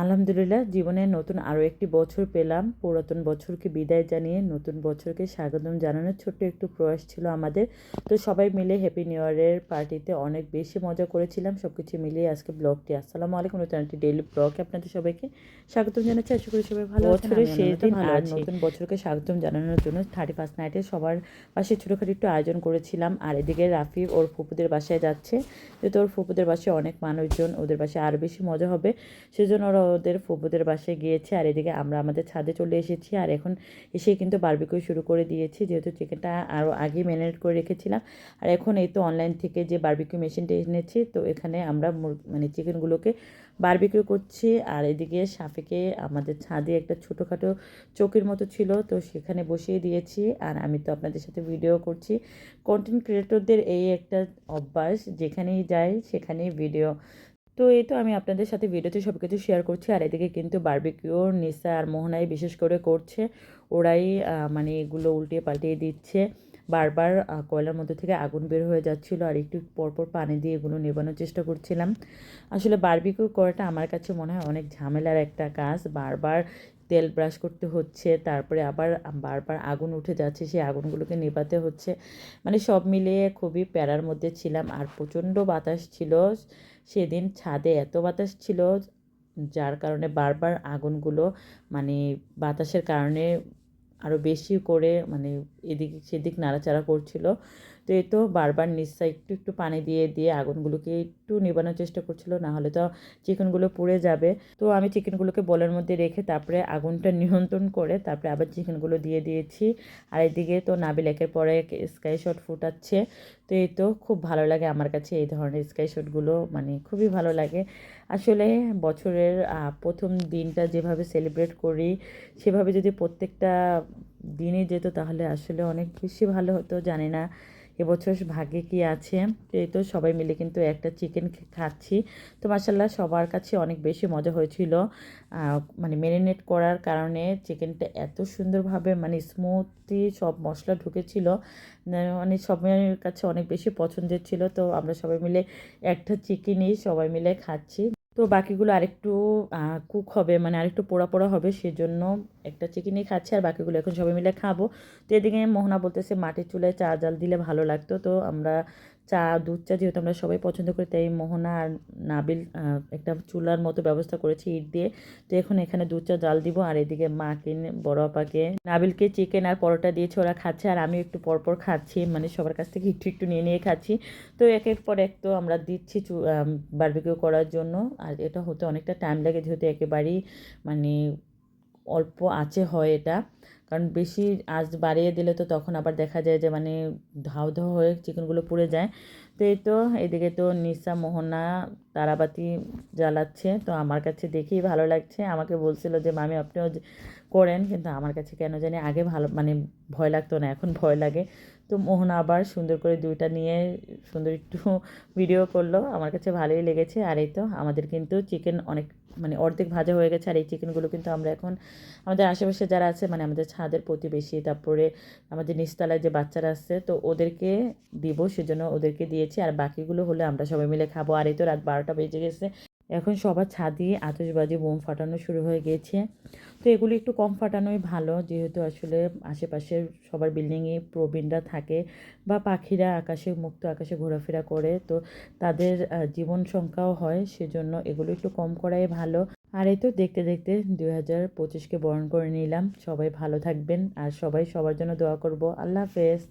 আলহামদুলিল্লাহ জীবনে নতুন আরও একটি বছর পেলাম। পুরাতন বছরকে বিদায় জানিয়ে নতুন বছরকে স্বাগতম জানানোর ছোট্ট একটু প্রয়াস ছিল আমাদের। তো সবাই মিলে হ্যাপি নিউ ইয়ারের পার্টিতে অনেক বেশি মজা করেছিলাম। সব কিছু মিলিয়ে আজকে ব্লগটি আসসালামু আলাইকুম নতুন একটি ডেইলি ব্লগে আপনাদের সবাইকে স্বাগতম জানাচ্ছি। আশা করি সবাই ভালো বছরের শেষ দিন আর নতুন বছরকে স্বাগতম জানানোর জন্য থার্টি ফার্স্ট নাইটে সবার পাশে ছোটোখাটো একটু আয়োজন করেছিলাম। আর এদিকে রাফি ওর ফুপুদের বাসায় যাচ্ছে। যেহেতু ওর ফুপুদের বাসায় অনেক মানুষজন ওদের বাসায় আরও বেশি মজা হবে। সেজন্য ওরা ওদের ফুপুদের বাসায় গিয়েছে, আর এদিকে আমরা আমাদের ছাদে চলে এসেছি, আর এখন এসে কিন্তু বারবিকিউ শুরু করে দিয়েছি, যেহেতু চিকেনটা আরও আগে ম্যারিনেট করে রেখেছিলাম, আর এখন এই তো অনলাইন থেকে যে বারবিকিউ মেশিনটা এনেছি, তো এখানে আমরা মানে চিকেনগুলোকে বারবিকিউ করছি, আর এদিকে সাফিকে আমাদের ছাদে একটা ছোটোখাটো চৌকির মতো ছিল, তো সেখানে বসিয়ে দিয়েছি, আর আমি তো আপনাদের সাথে ভিডিও করছি। কন্টেন্ট ক্রিয়েটরদের এই একটা অভ্যাস, যেখানেই যায় সেখানেই ভিডিও তো এই তো আমি আপনাদের সাথে ভিডিওতে সব কিছু শেয়ার করছি, আর এদিকে কিন্তু বার্বিকিও নিসা আর মোহনাই বিশেষ করে করছে। ওরাই মানে এগুলো উল্টিয়ে পাল্টিয়ে দিচ্ছে। বারবার কয়লার মধ্যে থেকে আগুন বের হয়ে যাচ্ছিল, আর একটু পরপর পানি দিয়ে এগুলো নেবানোর চেষ্টা করছিলাম। আসলে বার্বিকিউ করাটা আমার কাছে মনে হয় অনেক ঝামেলার একটা কাজ। বারবার তেল ব্রাশ করতে হচ্ছে, তারপরে আবার বারবার আগুন উঠে যাচ্ছে, সেই আগুনগুলোকে নেভাতে হচ্ছে। মানে সব মিলিয়ে খুবই প্যারার মধ্যে ছিলাম আর প্রচণ্ড বাতাস ছিল। সেদিন ছাদে এত বাতাস ছিল, যার কারণে বারবার আগুনগুলো মানে বাতাসের কারণে আরও বেশি করে মানে এদিক সেদিক নাড়াচাড়া করছিল। তো এই তো বারবার নিশ্চয় একটু একটু পানি দিয়ে দিয়ে আগুনগুলোকে একটু নেবানোর চেষ্টা করছিল, না হলে তো চিকেনগুলো পুড়ে যাবে। তো আমি চিকেনগুলোকে বলের মধ্যে রেখে তারপরে আগুনটা নিয়ন্ত্রণ করে তারপরে আবার চিকেনগুলো দিয়ে দিয়েছি। আর এদিকে তো নাবিল একের পরে স্কাই শট ফুটাচ্ছে। তো এই তো খুব ভালো লাগে আমার কাছে এই ধরনের স্কাই শটগুলো মানে খুবই ভালো লাগে। আসলে বছরের প্রথম দিনটা যেভাবে সেলিব্রেট করি, সেভাবে যদি প্রত্যেকটা দিনে যেত তাহলে আসলে অনেক বেশি ভালো হতো, জানি না। এবছর ভাগে কি আছে? এই তো সবাই মিলে কিন্তু একটা চিকেন খাচ্ছি। তো মাসাল্লাহ সবার কাছে অনেক বেশি মজা হয়েছিল। মানে ম্যারিনেট করার কারণে চিকেনটা এত সুন্দরভাবে মানে স্মুথলি সব মশলা ঢুকেছিল। মানে সবার কাছে অনেক বেশি পছন্দের ছিল। তো আমরা সবাই মিলে একটা চিকেনই সবাই মিলে খাচ্ছি। তো বাকিগুলো আরেকটু কুক হবে মানে আরেকটু পোড়া পোড়া হবে, সেজন্য একটা চিকেনই খাচ্ছি আর বাকিগুলো এখন সবাই মিলে খাব। তো এদিকে মোহনা বলতেছে মাটির চুলায় চা জাল দিলে ভালো লাগতো, তো আমরা চা, দুধ চা যেহেতু আমরা সবাই পছন্দ করি, তাই মোহনা আর নাবিল একটা চুলার মতো ব্যবস্থা করেছি ইট দিয়ে। তো এখন এখানে দুধ চা, জাল দিব আর এদিকে মাকে, বড় আপাকে। নাবিলকে চিকেন আর পরোটা দিয়েছে, ওরা খাচ্ছে আর আমি একটু পরপর খাচ্ছি মানে সবার কাছ থেকে একটু একটু নিয়ে নিয়ে খাচ্ছি। তো একের পর এক তো আমরা দিচ্ছি বারবিকিউ করার জন্য। আর এটা হতে অনেকটা টাইম লাগে যেহেতু একেবারেই মানে অল্প আঁচে হয় এটা। কারণ বেশি আজ বাড়িয়ে দিলে তো তখন আবার দেখা যায় যে মানে ধাও ধাও হয়ে চিকেনগুলো পুড়ে যায়। তো এই তো এদিকে তো নিশা মোহনা তারাবাতি জ্বালাচ্ছে। তো আমার কাছে দেখেই ভালো লাগছে। আমাকে বলছিল যে, মামি, আপনিও করেন। কিন্তু আমার কাছে কেন জানি আগে ভালো মানে ভয় লাগতো না, এখন ভয় লাগে। তো মোহনা আবার সুন্দর করে দুইটা নিয়ে সুন্দর একটু ভিডিও করল। আমার কাছে ভালোই লেগেছে। আর এই তো আমাদের কিন্তু চিকেন অনেক মানে অর্ধেক ভাজা হয়ে গেছে। আর এই চিকেনগুলো কিন্তু আমরা এখন, আমাদের আশেপাশে যারা আছে মানে আমাদের ছাদের প্রতিবেশী, তারপরে আমাদের নিচতলায় যে বাচ্চারা আছে, তো ওদেরকে দিব। সেজন্য ওদেরকে দিয়েছি। আর বাকিগুলো হলে আমরা সবাই মিলে খাব। আর এই তো রাত বারোটা বেজে গেছে। এখন সবার ছাদই আতশবাজি বোম ফাটানো শুরু হয়ে গিয়েছে তো এগুলি একটু কম ফাটানোই ভালো, যেহেতু আসলে আশেপাশের সবার বিল্ডিংয়ে প্রবীণরা থাকে বা পাখিরা আকাশে, মুক্ত আকাশে ঘোরাফেরা করে, তো তাদের জীবন সংখ্যাও হয়, সেজন্য এগুলো একটু কম করাই ভালো। আর এই তো দেখতে দেখতে দুই হাজার পঁচিশকে বরণ করে নিলাম। সবাই ভালো থাকবেন, আর সবাই সবার জন্য দোয়া করব। আল্লাহ হাফেজ।